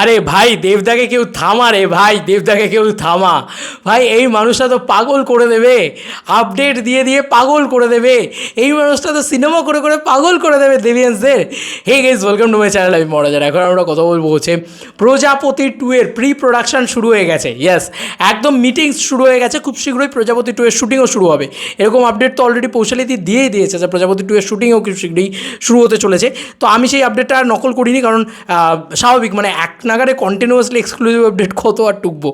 আরে ভাই, দেবদাকে কেউ থামা রে ভাই, দেবদাকে কেউ থামা। ভাই, এই মানুষটা তো পাগল করে দেবে। আপডেট দিয়ে দিয়ে পাগল করে দেবে। এই মানুষটা তো সিনেমা করে করে পাগল করে দেবে দেবিয়ান্সদের। Hey guys welcome to my channel আমি মরাজার। এখন আমরা কথা বলব হচ্ছে প্রজাপতি টু এর প্রি প্রোডাকশান শুরু হয়ে গেছে। ইয়েস একদম মিটিংস শুরু হয়ে গেছে। খুব শীঘ্রই প্রজাপতি টু এর শুটিংও শুরু হবে। এরকম আপডেট তো অলরেডি পৌঁছালি দিয়ে দিয়েই দিয়েছে। যে প্রজাপতি টু এর শুটিংও খুব শীঘ্রই শুরু হতে চলেছে। তো আমি সেই আপডেটটা নকল করিনি কারণ স্বাভাবিক মানে এক নাগারে কন্টিনিউয়াসলি এক্সক্লুসিভ আপডেট কত আর টুকবো?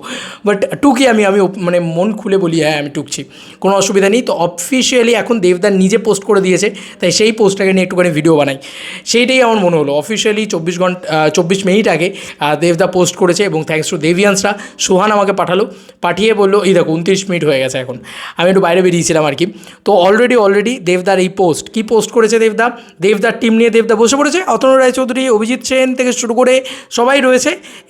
বাট টুকি আমি আমি মানে মন খুলে বলি হ্যাঁ আমি টুকছি। কোনো অসুবিধা নেই। তো অফিসিয়ালি এখন দেবদার নিজে পোস্ট করে দিয়েছে, তাই সেই পোস্টটাকে নিয়ে একটুখানি ভিডিও বানাই। সেইটাই আমার মনে হলো। অফিসিয়ালি চব্বিশ ঘণ্টা চব্বিশ মিনিট আগে দেবদা পোস্ট করেছে এবং থ্যাঙ্কস টু দেবিয়ান্সরা সোহান আমাকে পাঠালো। পাঠিয়ে বলল, এই দেখো, উনত্রিশ মিনিট হয়ে গেছে এখন। আমি একটু বাইরে বেরিয়েছিলাম আর কি। তো অলরেডি অলরেডি দেবদার এই পোস্ট কি পোস্ট করেছে দেবদা? দেবদার টিম নিয়ে দেবদা বসে পড়েছে। অতনু রায়চৌধুরী, অভিজিৎ সেন থেকে শুরু করে সবাই রয়েছে।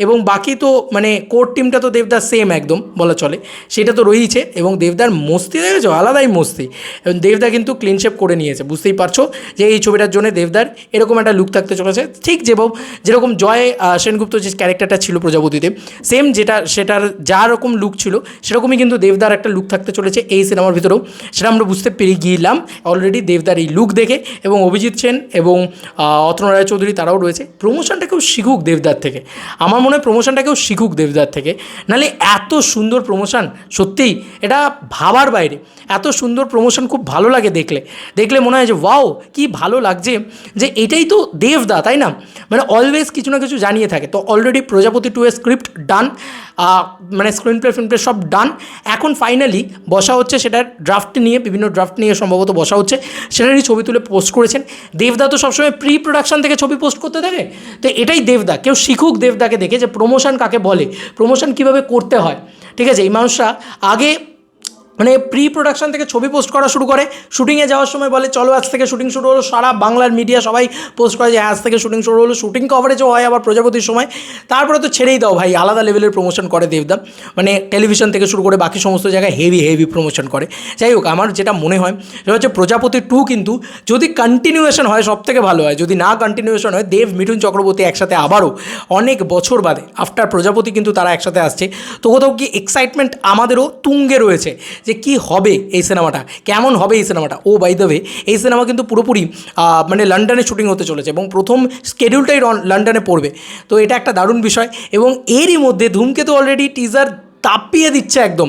এবং বাকি তো মানে কোর টিমটা তো দেবদার সেম একদম, বলা চলে। সেটা তো রয়েছে এবং দেবদার মস্তি দেখেছ আলাদাই মস্তি। এবং দেবদা কিন্তু ক্লিনশেপ করে নিয়েছে, বুঝতেই পারছ যে এই ছবিটার জন্য দেবদার এরকম একটা লুক থাকতে চলেছে। ঠিক যেরকম যেরকম জয় সেনগুপ্ত যে ক্যারেক্টারটা ছিল প্রজাপতিতে সেম যেটা, সেটার যা রকম লুক ছিল, সেরকমই কিন্তু দেবদার একটা লুক থাকতে চলেছে এই সিনেমার ভিতরেও। সেটা আমরা বুঝতে পেরে গিয়েলাম অলরেডি দেবদার এই লুক দেখে এবং অভিজিৎ সেন এবং অতনু রায়চৌধুরী তারাও রয়েছে। প্রমোশনটা কেউ শিখুক দেবদার থেকে। আমার মনে হয় প্রমোশনটা কেউ শিখুক দেবদার থেকে। নাহলে এত সুন্দর প্রমোশন সত্যিই এটা ভাবার বাইরে। এত সুন্দর প্রমোশন খুব ভালো লাগে দেখলে। দেখলে মনে হয় যে, ওয়াও, কি ভালো লাগছে যে এটাই তো দেবদা, তাই না? মানে অলওয়েজ কিছু না কিছু জানিয়ে থাকে। তো অলরেডি প্রজাপতি টু এ স্ক্রিপ্ট ডান মানে স্ক্রিন প্লে ফিল্ম প্লে সব ডান এখন ফাইনালি বসা হচ্ছে সেটার ড্রাফট নিয়ে, বিভিন্ন ড্রাফট নিয়ে সম্ভবত বসা হচ্ছে। সেটারই ছবি তুলে পোস্ট করেছেন। দেবদা তো সবসময় প্রি প্রোডাকশন থেকে ছবি পোস্ট করতে থাকে তো এটাই দেবদা। কেউ শিখুক দেবদাকে দেখে যে প্রমোশন কাকে বলে? প্রমোশন কীভাবে করতে হয়? ঠিক আছে, এই মানুষরা আগে মানে প্রি প্রোডাকশন থেকে ছবি পোস্ট করা শুরু করে। শুটিংয়ে যাওয়ার সময় বলে, চলো আজ থেকে শুটিং শুরু হলো। সারা বাংলার মিডিয়া সবাই পোস্ট করে যে, আজ থেকে শুটিং শুরু হলো। শুটিং কভারেজও হয় আবার প্রজাপতির সময়। তারপরে তো ছেড়েই দাও ভাই, আলাদা লেভেলের প্রমোশন করে দেবদা। মানে টেলিভিশন থেকে শুরু করে বাকি সমস্ত জায়গায় হেভি হেভি প্রমোশন করে। যাই হোক, আমার যেটা মনে হয়, সেটা হচ্ছে প্রজাপতি টু কিন্তু যদি কন্টিনিউয়েশন হয় সব থেকে ভালো হয়। যদি না কন্টিনিউয়েশন হয়, দেব, মিঠুন চক্রবর্তী একসাথে আবারও অনেক বছর বাদে আফটার প্রজাপতি কিন্তু তারা একসাথে আসছে। তো কোথাও কি এক্সাইটমেন্ট আমাদেরও তুঙ্গে রয়েছে? যে কি হবে এই সিনেমাটা? কেমন হবে এই সিনেমাটা? ও বাই দ্য ওয়ে এই সিনেমা কিন্তু পুরোপুরি মানে লন্ডনে শুটিং হতে চলেছে এবং প্রথম স্কেডিউলটাই লন্ডনে পড়বে। তো এটা একটা দারুণ বিষয় এবং এরই মধ্যে ধূমকেতু অলরেডি টিজার তাপিয়ে দিচ্ছে একদম।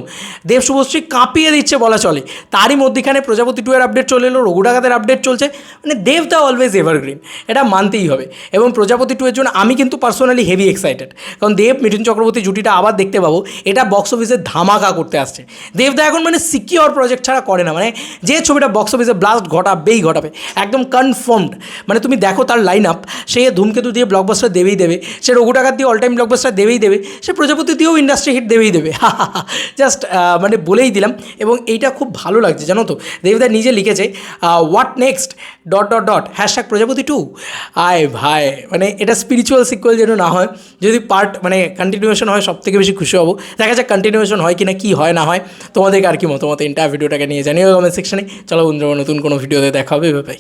দেব শুভশ্রী কাঁপিয়ে দিচ্ছে বলা চলে। তারই মধ্যেখানে প্রজাপতি টু এর আপডেট চলে এলো রঘুডাকাতের আপডেট চলছে। মানে দেবদা অলওয়েজ এভারগ্রিন এটা মানতেই হবে। এবং প্রজাপতি টু এর জন্য আমি কিন্তু পার্সোনালি হেভি এক্সাইটেড কারণ দেব, মিঠুন চক্রবর্তী জুটিটা আবার দেখতে পাবো, এটা বক্স অফিসে ধামাকা করতে আসছে। দেবদা এখন মানে সিকিওর প্রজেক্ট ছাড়া করে না মানে যে ছবিটা বক্স অফিসে ব্লাস্ট ঘটাবেই ঘটাবে, একদম কনফার্মড মানে তুমি দেখো তার লাইন আপ সে ধূমকেতু দিয়ে ব্লকবাস্টার দেবেই দেবে, সে রঘু টাকার দিয়ে অল টাইম ব্লকবাস্টার দেবেই দেবে, সে প্রজাপতি দিয়েও ইন্ডাস্ট্রি হিট দেবেই দেবে। জাস্ট মানে বলেই দিলাম এবং এইটা খুব ভালো লাগছে, জানো তো? দেবদা নিজে লিখেছে what next dot dot dot hashtag Prajapati two আয় ভাই মানে এটা স্পিরিচুয়াল সিকুয়েল যেন না হয়, যদি পার্ট মানে কন্টিনিউয়েশন হয় সব থেকে বেশি খুশি হব। দেখা যাক কন্টিনিউয়েশন হয় কি না কী হয়, না হয়। তোমাদেরকে আর কি মতামত এন্টার ভিডিওটাকে নিয়ে জানিও কমেন্ট সেকশনে চলো বন্ধুরা, নতুন কোনো ভিডিওতে দেখা হবে ভাই